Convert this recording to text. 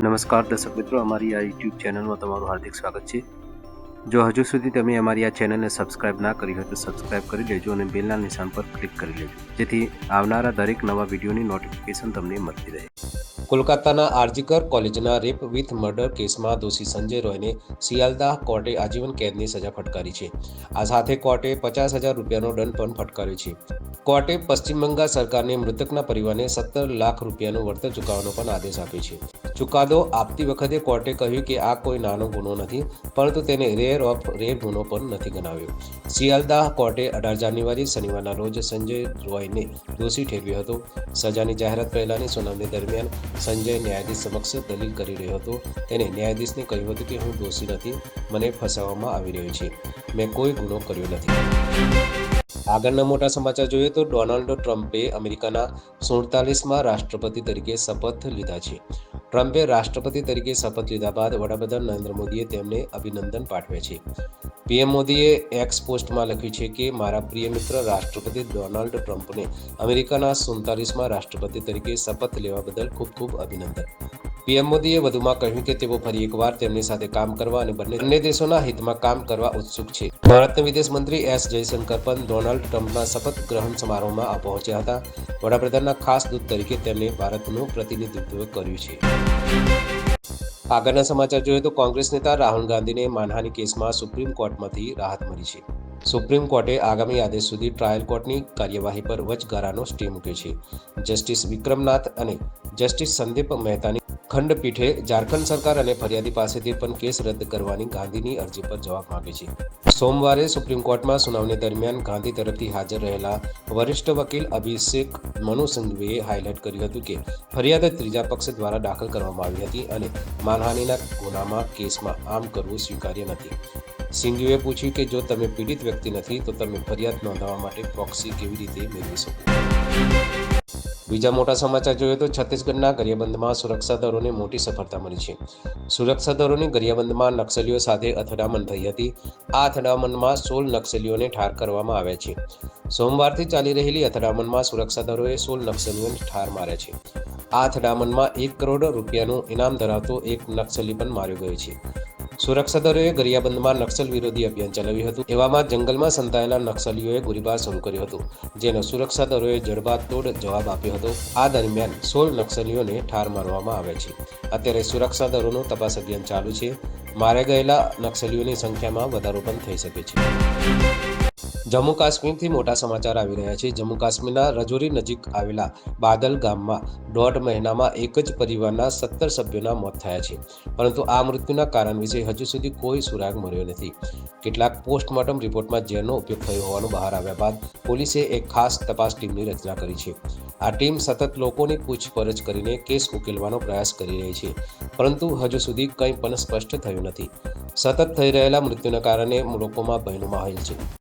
નમસ્કાર દર્શક મિત્રો, અમારી આ યુટ્યુબ ચેનલમાં તમારું હાર્દિક સ્વાગત છે. જો હજુ સુધી તમે અમારી આ ચેનલને સબસ્ક્રાઇબ ના કરી હોય તો સબસ્ક્રાઇબ કરી લેજો અને બેલના નિશાન પર ક્લિક કરી લેજો. જેથી આવનારા દરેક નવા વિડીયોની નોટિફિકેશન તમને મળતી રહે. કોલકાતાના આરજીકર કોલેજના રેપ વિથ મર્ડર કેસમાં દોષી સંજય રોયને સિયાલદાહ કોર્ટે આજીવન કેદની સજા ફટકારી છે. આ સાથે કોર્ટે પચાસ હજાર રૂપિયાનો દંડ પણ ફટકાર્યો છે. કોર્ટે પશ્ચિમ બંગાળ સરકારને મૃતકના પરિવારને સત્તર લાખ રૂપિયાનું વળતર ચૂકવવાનો પણ આદેશ આપ્યો છે. ચુકાદો આપતી વખતે કોર્ટે કહ્યું કે આ કોઈ નાનો ગુનો નથી, પરંતુ તેને રેર ઓફ રેર ગુનો પણ નથી ગણાવ્યો. સિયાલદાહ કોર્ટે અઢાર જાન્યુઆરી, શનિવારના રોજ સંજય રોયને દોષી ઠેરવ્યો હતો. સજાની જાહેરાત પહેલાની સુનાવણી દરમિયાન સંજય ન્યાયાધીશ સમક્ષ દલીલ કરી રહ્યો હતો. તેને ન્યાયાધીશને કહ્યું હતું કે હું દોષી નથી, મને ફસાવવામાં આવી રહ્યો છે. મેં કોઈ ગુનો કર્યો નથી. આગળના મોટા સમાચાર જોઈએ તો ડોનાલ્ડ ટ્રમ્પે અમેરિકાના સુડતાલીસમાં રાષ્ટ્રપતિ તરીકે શપથ લીધા છે. ટ્રમ્પે રાષ્ટ્રપતિ તરીકે શપથ લીધા બાદ વડાપ્રધાન નરેન્દ્ર મોદીએ તેમને અભિનંદન પાઠવ્યા છે. પીએમ મોદીએ એક્સ પોસ્ટમાં લખ્યું છે કે, મારા પ્રિય મિત્ર, રાષ્ટ્રપતિ ડોનાલ્ડ ટ્રમ્પને અમેરિકાના સુડતાલીસમાં રાષ્ટ્રપતિ તરીકે શપથ લેવા બદલ ખૂબ ખૂબ અભિનંદન. પીએમ મોદીએ વધુમાં કહ્યું કે તેઓ ફરી એકવાર તેમની સાથે કામ કરવા અને બંને દેશોના હિતમાં કામ કરવા ઉત્સુક છે. ભારતના વિદેશ મંત્રી એસ જયશંકર પણ ડોનાલ્ડ ટ્રમ્પના શપથ ગ્રહણ સમારોહમાં પહોંચ્યા હતા. વડાપ્રધાનના ખાસ દૂત તરીકે તેમણે ભારતનું પ્રતિનિધિત્વ કર્યું છે. આગળના સમાચાર જોઈએ તો કોંગ્રેસ નેતા રાહુલ ગાંધીને માનહાની કેસમાં સુપ્રીમ કોર્ટમાંથી રાહત મળી છે. સુપ્રીમ કોર્ટે આગામી આદેશ સુધી ટ્રાયલ કોર્ટની કાર્યવાહી પર વચગાળાનો સ્ટે મૂક્યો છે. જસ્ટિસ વિક્રમનાથ અને જસ્ટિસ સંદીપ મહેતાની ખંડપીઠે ઝારખંડ સરકાર અને ફરિયાદી પાસેથી પણ કેસ રદ કરવાની ગાંધીની અરજી પર જવાબ માંગ્યો છે. સોમવારે સુપ્રીમ કોર્ટમાં સુનાવણી દરમિયાન ગાંધી તરફથી હાજર રહેલા વરિષ્ઠ વકીલ અભિષેક મનુ સિંઘવીએ હાઇલાઇટ કર્યું હતું કે ફરિયાદ ત્રીજા પક્ષ દ્વારા દાખલ કરવામાં આવી હતી અને માનહાનિના ગુનામાં કેસમાં આમ કરવું સ્વીકાર્ય નથી. સિંઘવીએ પૂછ્યું કે જો તમે પીડિત વ્યક્તિ નથી તો તમે ફરિયાદ નોંધાવવા માટે પ્રોક્સી કેવી રીતે મેળવી શકો? બીજા મોટા સમાચાર જોઈએ તો છત્તીસગઢના ગરિયાબંધમાં સુરક્ષા દળોને મોટી સફળતા મળી છે. સુરક્ષા દળોની ગરિયાબંધમાં નક્સલીઓ સાથે અથડામણ થઈ હતી. આ અથડામણમાં સોળ નક્સલીઓને ઠાર કરવામાં આવ્યા છે. સોમવારથી ચાલી રહેલી અથડામણમાં સુરક્ષા દળોએ સોળ નક્સલીઓને ઠાર માર્યા છે. આ અથડામણમાં એક કરોડ રૂપિયાનું ઇનામ ધરાવતો એક નક્સલી પણ માર્યો ગયો છે. સુરક્ષા દળોએ ગરિયાબંધમાં નક્સલ વિરોધી અભિયાન ચલાવ્યું હતું. એવામાં જંગલમાં સંતાયેલા નક્સલીઓએ ગોળીબાર શરૂ કર્યો હતો, જેનો સુરક્ષા દળોએ જડબાતોડ જવાબ આપ્યો હતો. આ દરમિયાન સોળ નક્સલીઓને ઠાર મારવામાં આવ્યા છે. અત્યારે સુરક્ષા દળોનું તપાસ અભિયાન ચાલુ છે. માર્યા ગયેલા નક્સલીઓની સંખ્યામાં વધારો પણ થઈ શકે છે. જમ્મુ કાશ્મીરથી મોટા સમાચાર આવી રહ્યા છે. જમ્મુ કાશ્મીરના રજૌરી નજીક આવેલા બાદલ ગામમાં દોઢ મહિનામાં એક જ પરિવારના સત્તર સભ્યોના મોત થયા છે. પરંતુ આ મૃત્યુના કારણ વિશે હજુ સુધી કોઈ સુરાગ મળ્યો નથી. કેટલાક પોસ્ટમોર્ટમ રિપોર્ટમાં ઝેરનો ઉપયોગ થયો હોવાનું બહાર આવ્યા બાદ પોલીસે એક ખાસ તપાસ ટીમની રચના કરી છે. આ ટીમ સતત લોકોની પૂછપરછ કરીને કેસ ઉકેલવાનો પ્રયાસ કરી રહી છે. પરંતુ હજુ સુધી કંઈ પણ સ્પષ્ટ થયું નથી. સતત થઈ રહેલા મૃત્યુના કારણે લોકોમાં ભયનો માહોલ છે